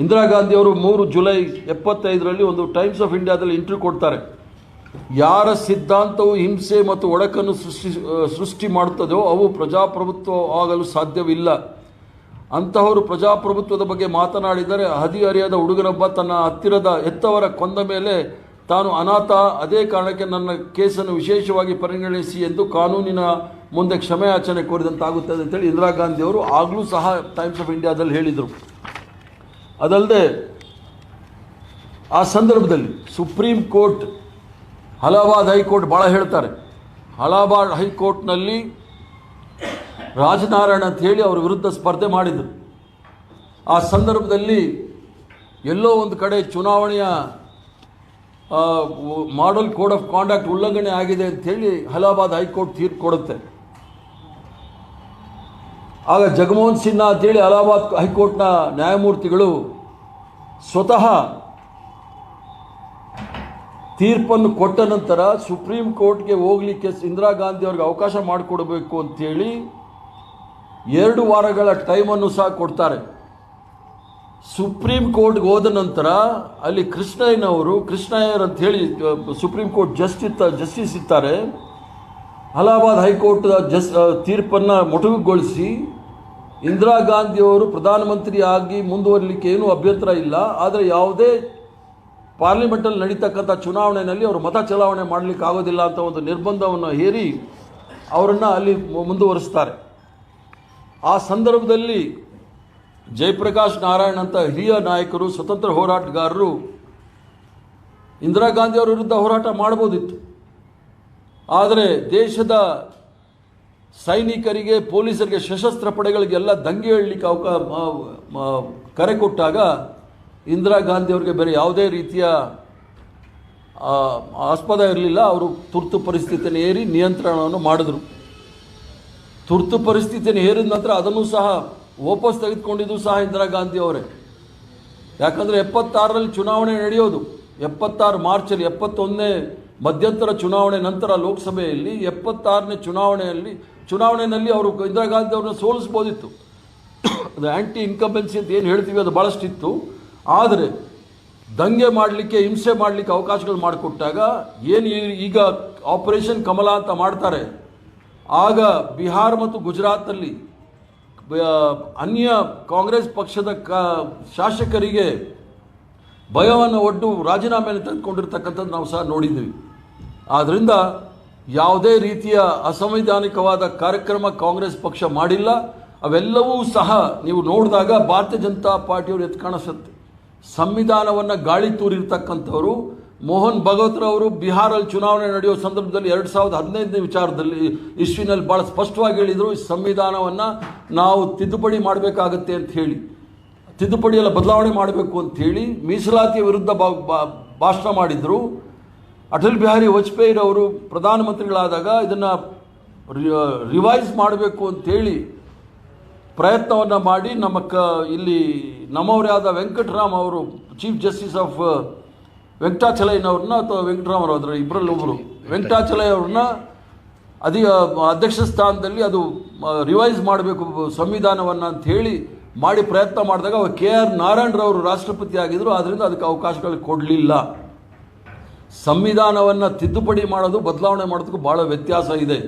ಇಂದಿರಾ ಗಾಂಧಿಯವರು ಮೂರು ಜುಲೈ ಎಪ್ಪತ್ತೈದರಲ್ಲಿ ಒಂದು ಟೈಮ್ಸ್ ಆಫ್ ಇಂಡಿಯಾದಲ್ಲಿ ಇಂಟರ್ವ್ಯೂ ಕೊಡ್ತಾರೆ. ಯಾರ ಸಿದ್ಧಾಂತವು ಹಿಂಸೆ ಮತ್ತು ಒಡಕನ್ನು ಸೃಷ್ಟಿ ಸೃಷ್ಟಿ ಮಾಡುತ್ತದೆಯೋ ಅವು ಪ್ರಜಾಪ್ರಭುತ್ವ ಆಗಲು ಸಾಧ್ಯವಿಲ್ಲ. ಅಂತಹವರು ಪ್ರಜಾಪ್ರಭುತ್ವದ ಬಗ್ಗೆ ಮಾತನಾಡಿದರೆ ಹದಿಹರಿಯದ ಹುಡುಗನೊಬ್ಬ ತನ್ನ ಹತ್ತಿರದ ಹೆತ್ತವರ ಕೊಂದ ಮೇಲೆ ತಾನು ಅನಾಥ, ಅದೇ ಕಾರಣಕ್ಕೆ ನನ್ನ ಕೇಸನ್ನು ವಿಶೇಷವಾಗಿ ಪರಿಗಣಿಸಿ ಎಂದು ಕಾನೂನಿನ ಮುಂದೆ ಕ್ಷಮೆಯಾಚನೆ ಕೋರಿದಂತಾಗುತ್ತದೆ ಅಂತೇಳಿ ಇಂದಿರಾ ಗಾಂಧಿಯವರು ಆಗಲೂ ಸಹ ಟೈಮ್ಸ್ ಆಫ್ ಇಂಡಿಯಾದಲ್ಲಿ ಹೇಳಿದರು. ಅದಲ್ಲದೆ ಆ ಸಂದರ್ಭದಲ್ಲಿ ಸುಪ್ರೀಂ ಕೋರ್ಟ್ ಅಲಹಾಬಾದ್ ಹೈಕೋರ್ಟ್ ಭಾಳ ಹೇಳ್ತಾರೆ. ಅಲಹಾಬಾದ್ ಹೈಕೋರ್ಟ್ನಲ್ಲಿ ರಾಜನಾರಾಯಣ ಅಂತ ಹೇಳಿ ಅವರ ವಿರುದ್ಧ ಸ್ಪರ್ಧೆ ಮಾಡಿದರು. ಆ ಸಂದರ್ಭದಲ್ಲಿ ಎಲ್ಲೋ ಒಂದು ಕಡೆ ಚುನಾವಣೆಯ ಮಾಡಲ್ ಕೋಡ್ ಆಫ್ ಕಾಂಡಕ್ಟ್ ಉಲ್ಲಂಘನೆ ಆಗಿದೆ ಅಂಥೇಳಿ ಅಲಹಾಬಾದ್ ಹೈಕೋರ್ಟ್ ತೀರ್ಪು ಕೊಡುತ್ತೆ. ಆಗ ಜಗಮೋಹನ್ ಸಿನ್ಹಾ ಅಂತೇಳಿ ಅಲಹಾಬಾದ್ ಹೈಕೋರ್ಟ್ನ ನ್ಯಾಯಮೂರ್ತಿಗಳು ಸ್ವತಃ ತೀರ್ಪನ್ನು ಕೊಟ್ಟ ನಂತರ ಸುಪ್ರೀಂ ಕೋರ್ಟ್ಗೆ ಹೋಗಲಿಕ್ಕೆ ಇಂದಿರಾ ಗಾಂಧಿ ಅವ್ರಿಗೆ ಅವಕಾಶ ಮಾಡಿಕೊಡಬೇಕು ಅಂತೇಳಿ ಎರಡು ವಾರಗಳ ಟೈಮನ್ನು ಸಹ ಕೊಡ್ತಾರೆ. ಸುಪ್ರೀಂ ಕೋರ್ಟ್ಗೆ ಹೋದ ನಂತರ ಅಲ್ಲಿ ಕೃಷ್ಣಯ್ಯನವರು, ಕೃಷ್ಣಯ್ಯರ್ ಅಂತ ಹೇಳಿ ಸುಪ್ರೀಂ ಕೋರ್ಟ್ ಜಸ್ಟಿಸ್ ಜಸ್ಟಿಸ್ ಇರ್ತಾರೆ ಅಲಹಾಬಾದ್ ಹೈಕೋರ್ಟ್ ಜಸ್, ತೀರ್ಪನ್ನು ಮೊಟಕುಗೊಳಿಸಿ ಇಂದಿರಾ ಗಾಂಧಿಯವರು ಪ್ರಧಾನಮಂತ್ರಿಯಾಗಿ ಮುಂದುವರಿಲಿಕ್ಕೆ ಏನೂ ಅಭ್ಯಂತರ ಇಲ್ಲ. ಆದರೆ ಯಾವುದೇ ಪಾರ್ಲಿಮೆಂಟಲ್ಲಿ ನಡೀತಕ್ಕಂಥ ಚುನಾವಣೆಯಲ್ಲಿ ಅವರು ಮತ ಚಲಾವಣೆ ಮಾಡಲಿಕ್ಕೆ ಆಗೋದಿಲ್ಲ ಅಂತ ಒಂದು ನಿರ್ಬಂಧವನ್ನು ಹೇರಿ ಅವರನ್ನು ಅಲ್ಲಿ ಮುಂದುವರಿಸ್ತಾರೆ. ಆ ಸಂದರ್ಭದಲ್ಲಿ ಜಯಪ್ರಕಾಶ್ ನಾರಾಯಣ್ ಅಂತ ಹಿರಿಯ ನಾಯಕರು, ಸ್ವತಂತ್ರ ಹೋರಾಟಗಾರರು ಇಂದಿರಾ ಗಾಂಧಿ ಅವರ ವಿರುದ್ಧ ಹೋರಾಟ ಮಾಡ್ಬೋದಿತ್ತು ಆದರೆ ದೇಶದ ಸೈನಿಕರಿಗೆ, ಪೊಲೀಸರಿಗೆ, ಸಶಸ್ತ್ರ ಪಡೆಗಳಿಗೆಲ್ಲ ದಂಗೆ ಹೇಳಲಿಕ್ಕೆ ಅವಕ, ಮ- ಮ- ಕರೆ ಕೊಟ್ಟಾಗ ಇಂದಿರಾ ಗಾಂಧಿ ಅವರಿಗೆ ಬೇರೆ ಯಾವುದೇ ರೀತಿಯ ಆಸ್ಪದ ಇರಲಿಲ್ಲ. ಅವರು ತುರ್ತು ಪರಿಸ್ಥಿತಿಯನ್ನು ಏರಿ ನಿಯಂತ್ರಣವನ್ನು ಮಾಡಿದ್ರು. ತುರ್ತು ಪರಿಸ್ಥಿತಿಯನ್ನು ಏರಿದ ನಂತರ ಅದನ್ನು ಸಹ ವಾಪಸ್ ತೆಗೆದುಕೊಂಡಿದ್ದು ಸಹ ಇಂದಿರಾ ಗಾಂಧಿ ಅವರೇ. ಯಾಕಂದರೆ ಎಪ್ಪತ್ತಾರರಲ್ಲಿ ಚುನಾವಣೆ ನಡೆಯೋದು. ಎಪ್ಪತ್ತಾರು ಮಾರ್ಚಲ್ಲಿ, ಎಪ್ಪತ್ತೊಂದನೇ ಮಧ್ಯಂತರ ಚುನಾವಣೆ ನಂತರ ಲೋಕಸಭೆಯಲ್ಲಿ, ಎಪ್ಪತ್ತಾರನೇ ಚುನಾವಣೆಯಲ್ಲಿ ಚುನಾವಣೆಯಲ್ಲಿ ಅವರು ಇಂದಿರಾ ಗಾಂಧಿ ಅವ್ರನ್ನ ಸೋಲಿಸ್ಬೋದಿತ್ತು. ಅದು ಆ್ಯಂಟಿ ಇನ್ಕಂಬೆನ್ಸಿ ಅಂತ ಏನು ಹೇಳ್ತೀವಿ ಅದು ಭಾಳಷ್ಟಿತ್ತು ಆದರೆ ದಂಗೆ ಮಾಡಲಿಕ್ಕೆ, ಹಿಂಸೆ ಮಾಡಲಿಕ್ಕೆ ಅವಕಾಶಗಳು ಮಾಡಿಕೊಟ್ಟಾಗ ಏನು ಈಗ ಆಪರೇಷನ್ ಕಮಲ ಅಂತ ಮಾಡ್ತಾರೆ. ಆಗ ಬಿಹಾರ ಮತ್ತು ಗುಜರಾತಲ್ಲಿ ಅನ್ಯ ಕಾಂಗ್ರೆಸ್ ಪಕ್ಷದ ಕ, ಶಾಸಕರಿಗೆ ಭಯವನ್ನು ಒಡ್ಡು ರಾಜೀನಾಮೆಯನ್ನು ತಂದುಕೊಂಡಿರ್ತಕ್ಕಂಥದ್ದು ನಾವು ಸಹ ನೋಡಿದ್ದೀವಿ ಆದ್ದರಿಂದ ಯಾವುದೇ ರೀತಿಯ ಅಸಂವಿಧಾನಿಕವಾದ ಕಾರ್ಯಕ್ರಮ ಕಾಂಗ್ರೆಸ್ ಪಕ್ಷ ಮಾಡಿಲ್ಲ, ಅವೆಲ್ಲವೂ ಸಹ ನೀವು ನೋಡಿದಾಗ ಭಾರತೀಯ ಜನತಾ ಪಾರ್ಟಿಯವರು ಎತ್ತು ಕಾಣಿಸುತ್ತೆ. ಸಂವಿಧಾನವನ್ನು ಗಾಳಿ ತೂರಿರ್ತಕ್ಕಂಥವರು, ಮೋಹನ್ ಭಗವತ್ರವರು ಬಿಹಾರಲ್ಲಿ ಚುನಾವಣೆ ನಡೆಯೋ ಸಂದರ್ಭದಲ್ಲಿ ಎರಡು ಸಾವಿರದ ಹದಿನೈದನೇ ವಿಚಾರದಲ್ಲಿ ಇಸ್ವಿನಲ್ಲಿ ಭಾಳ ಸ್ಪಷ್ಟವಾಗಿ ಹೇಳಿದರು, ಈ ಸಂವಿಧಾನವನ್ನು ನಾವು ತಿದ್ದುಪಡಿ ಮಾಡಬೇಕಾಗತ್ತೆ ಅಂತ ಹೇಳಿ. ತಿದ್ದುಪಡಿ ಎಲ್ಲ ಬದಲಾವಣೆ ಮಾಡಬೇಕು ಅಂತ ಹೇಳಿ ಮೀಸಲಾತಿಯ ವಿರುದ್ಧ ಭಾಷಣ ಮಾಡಿದರು. ಅಟಲ್ ಬಿಹಾರಿ ವಾಜಪೇಯಿರವರು ಪ್ರಧಾನಮಂತ್ರಿಗಳಾದಾಗ ಇದನ್ನು ರಿವೈಸ್ ಮಾಡಬೇಕು ಅಂತೇಳಿ ಪ್ರಯತ್ನವನ್ನು ಮಾಡಿ ನಮ್ಮ ಕ, ಇಲ್ಲಿ ಆದ ವೆಂಕಟರಾಮ್ ಅವರು ಚೀಫ್ ಜಸ್ಟಿಸ್ ಆಫ್ ವೆಂಕಟಾಚಲಯ್ಯನವ್ರನ್ನ ಅಥವಾ ವೆಂಕಟರಾಮರು ಅದರ ಇಬ್ಬರಲ್ಲಿ ಒಬ್ಬರು ವೆಂಕಟಾಚಲಯ್ಯ ಅವ್ರನ್ನ ಅದಿ ಅಧ್ಯಕ್ಷ ಸ್ಥಾನದಲ್ಲಿ ಅದು ರಿವೈಸ್ ಮಾಡಬೇಕು ಸಂವಿಧಾನವನ್ನು ಅಂತ ಹೇಳಿ ಮಾಡಿ ಪ್ರಯತ್ನ ಮಾಡಿದಾಗ ಕೆ ಆರ್ ನಾರಾಯಣರವರು ರಾಷ್ಟ್ರಪತಿ ಆಗಿದ್ದರು ಆದ್ದರಿಂದ ಅದಕ್ಕೆ ಅವಕಾಶಗಳು ಕೊಡಲಿಲ್ಲ. ಸಂವಿಧಾನವನ್ನು ತಿದ್ದುಪಡಿ ಮಾಡೋದು ಬದಲಾವಣೆ ಮಾಡೋದಕ್ಕೂ ಭಾಳ ವ್ಯತ್ಯಾಸ ಇದೆ.